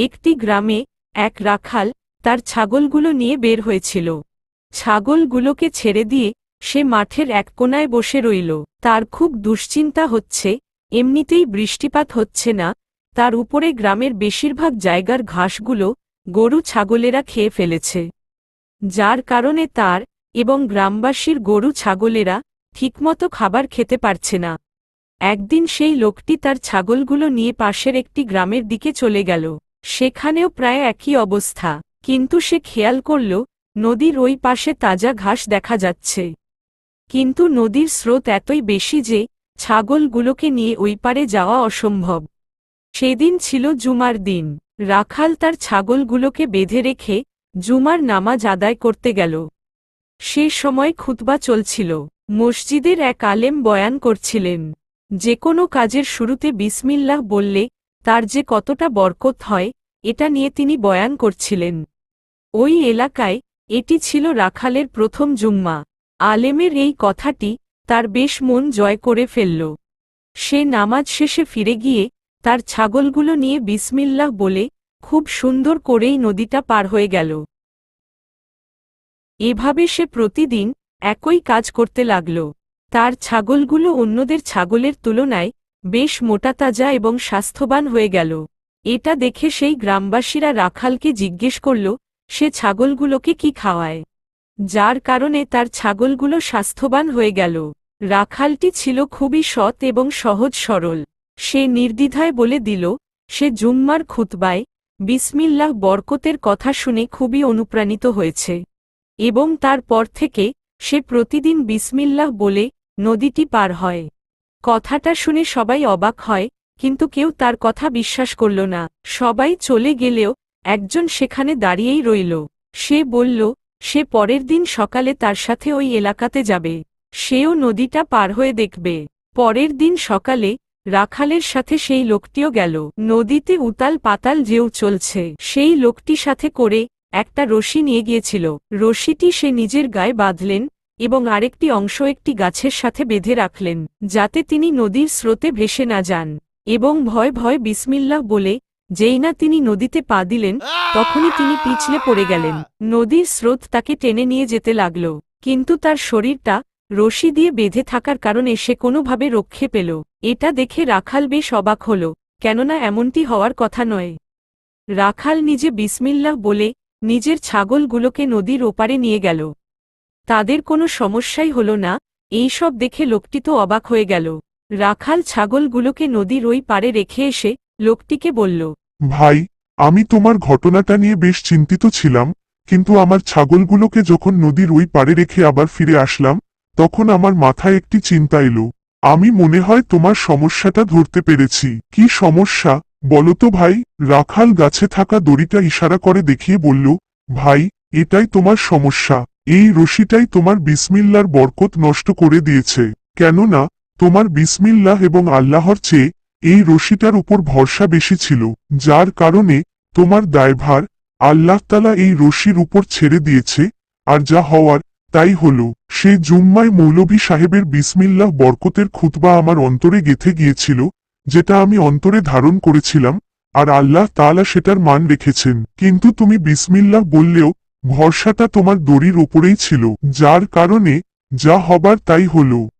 একটি গ্রামে এক রাখাল তার ছাগলগুলো নিয়ে বের হয়েছিল। ছাগলগুলোকে ছেড়ে দিয়ে সে মাঠের এক কোনায় বসে রইল। তার খুব দুশ্চিন্তা হচ্ছে, এমনিতেই বৃষ্টিপাত হচ্ছে না, তার উপরে গ্রামের বেশিরভাগ জায়গার ঘাসগুলো গরু ছাগলেরা খেয়ে ফেলেছে। যার কারণে তার এবং গ্রামবাসীর গরু ছাগলেরা ঠিকমতো খাবার খেতে পারছে না। একদিন সেই লোকটি তার ছাগলগুলো নিয়ে পাশের একটি গ্রামের দিকে চলে গেল। সেখানেও প্রায় একই অবস্থা। কিন্তু সে খেয়াল করল, নদীর ওই পাশে তাজা ঘাস দেখা যাচ্ছে। কিন্তু নদীর স্রোত এতই বেশি যে, ছাগলগুলোকে নিয়ে ওই পারে যাওয়া অসম্ভব। সেদিন ছিল জুমার দিন। রাখাল তার ছাগলগুলোকে বেঁধে রেখে জুমার নামাজ আদায় করতে গেল। সে সময় খুতবা চলছিল। মসজিদের এক আলেম বয়ান করছিলেন, যে কোনো কাজের শুরুতে বিসমিল্লাহ বললে তার যে কতটা বরকত হয়, এটা নিয়ে তিনি বয়ান করছিলেন। ওই এলাকায়, এটি ছিল রাখালের প্রথম জুম্মা। আলেমের এই কথাটি, তার বেশ মন জয় করে ফেলল। সে নামাজ শেষে ফিরে গিয়ে, তার ছাগলগুলো নিয়ে বিসমিল্লাহ বলে, খুব সুন্দর করেই নদীটা পার হয়ে গেল। এভাবে সে প্রতিদিন, একই কাজ করতে লাগল। তার ছাগলগুলো অন্যদের ছাগলের তুলনায় বেশ মোটাতাজা এবং স্বাস্থ্যবান হয়ে গেল। এটা দেখে সেই গ্রামবাসীরা রাখালকে জিজ্ঞেস করল, সে ছাগলগুলোকে কি খাওয়ায়? যার কারণে তার ছাগলগুলো স্বাস্থ্যবান হয়ে গেল। রাখালটি ছিল খুবই সৎ এবং সহজ সরল। সে নির্দ্বিধায় বলে দিল, সে জুম্মার খুতবায়, বিসমিল্লাহ বরকতের কথা শুনে খুবই অনুপ্রাণিত হয়েছে। এবং তারপর থেকে সে প্রতিদিন বিসমিল্লাহ বলে নদীটি পার হয়। কথাটা শুনে সবাই অবাক হয়, কিন্তু কেউ তার কথা বিশ্বাস করল না। সবাই চলে গেলেও একজন সেখানে দাঁড়িয়েই রইল। সে বলল, সে পরের দিন সকালে তার সাথে ওই এলাকাতে যাবে। সেও নদীটা পার হয়ে দেখবে। পরের দিন সকালে রাখালের সাথে সেই লোকটিও গেল। নদীতে উতাল পাতাল যেও চলছে। সেই লোকটি সাথে করে একটা রশি নিয়ে গিয়েছিল। রশিটি সে নিজের গায়ে বাঁধলেন এবং আরেকটি অংশ একটি গাছের সাথে বেঁধে রাখলেন, যাতে তিনি নদীর স্রোতে ভেসে না যান। এবং ভয় ভয় বিসমিল্লাহ বলে, যেই না তিনি নদীতে পা দিলেন, তখনই তিনি পিছলে পড়ে গেলেন। নদীর স্রোত তাকে টেনে নিয়ে যেতে লাগল, কিন্তু তার শরীরটা রশি দিয়ে বেঁধে থাকার কারণে সে কোনোভাবে রক্ষে পেল। এটা দেখে রাখাল বেশ অবাক হল, কেননা এমনটি হওয়ার কথা নয়। রাখাল নিজে বিসমিল্লাহ বলে, নিজের ছাগলগুলোকে নদীর ওপারে নিয়ে গেল। তাদের কোনো সমস্যাই হল না, এই সব দেখে লোকটি তো অবাক হয়ে গেল। রাখাল ছাগলগুলোকে নদীর ওই পারে রেখে এসে লোকটিকে বলল, ভাই, আমি তোমার ঘটনাটা নিয়ে বেশ চিন্তিত ছিলাম, কিন্তু আমার ছাগলগুলোকে যখন নদীর ওই পারে রেখে আবার ফিরে আসলাম, তখন আমার মাথায় একটি চিন্তা এলো। আমি মনে হয় তোমার সমস্যাটা ধরতে পেরেছি। কি সমস্যা? বলতো ভাই। রাখাল গাছে থাকা দড়িটা ইশারা করে দেখিয়ে বলল, ভাই, এটাই তোমার সমস্যা। এই রশিটাই তোমার বিসমিল্লার বরকত নষ্ট করে দিয়েছে। কেননা, তোমার বিসমিল্লাহ এবং আল্লাহর চেয়ে এই রশিটার উপর ভরসা বেশি ছিল, যার কারণে তোমার দায়ভার আল্লাহ তালা এই রশির উপর ছেড়ে দিয়েছে, আর যা হওয়ার তাই হল। সে জুম্মায় মৌলভী সাহেবের বিসমিল্লাহ বরকতের খুতবা আমার অন্তরে গেথে গিয়েছিল, যেটা আমি অন্তরে ধারণ করেছিলাম, আর আল্লাহ তালা সেটার মান রেখেছেন। কিন্তু তুমি বিসমিল্লাহ বললেও ভরসাটা তোমার দড়ির ওপরেই ছিল যার কারণে যা হবার তাই হলো।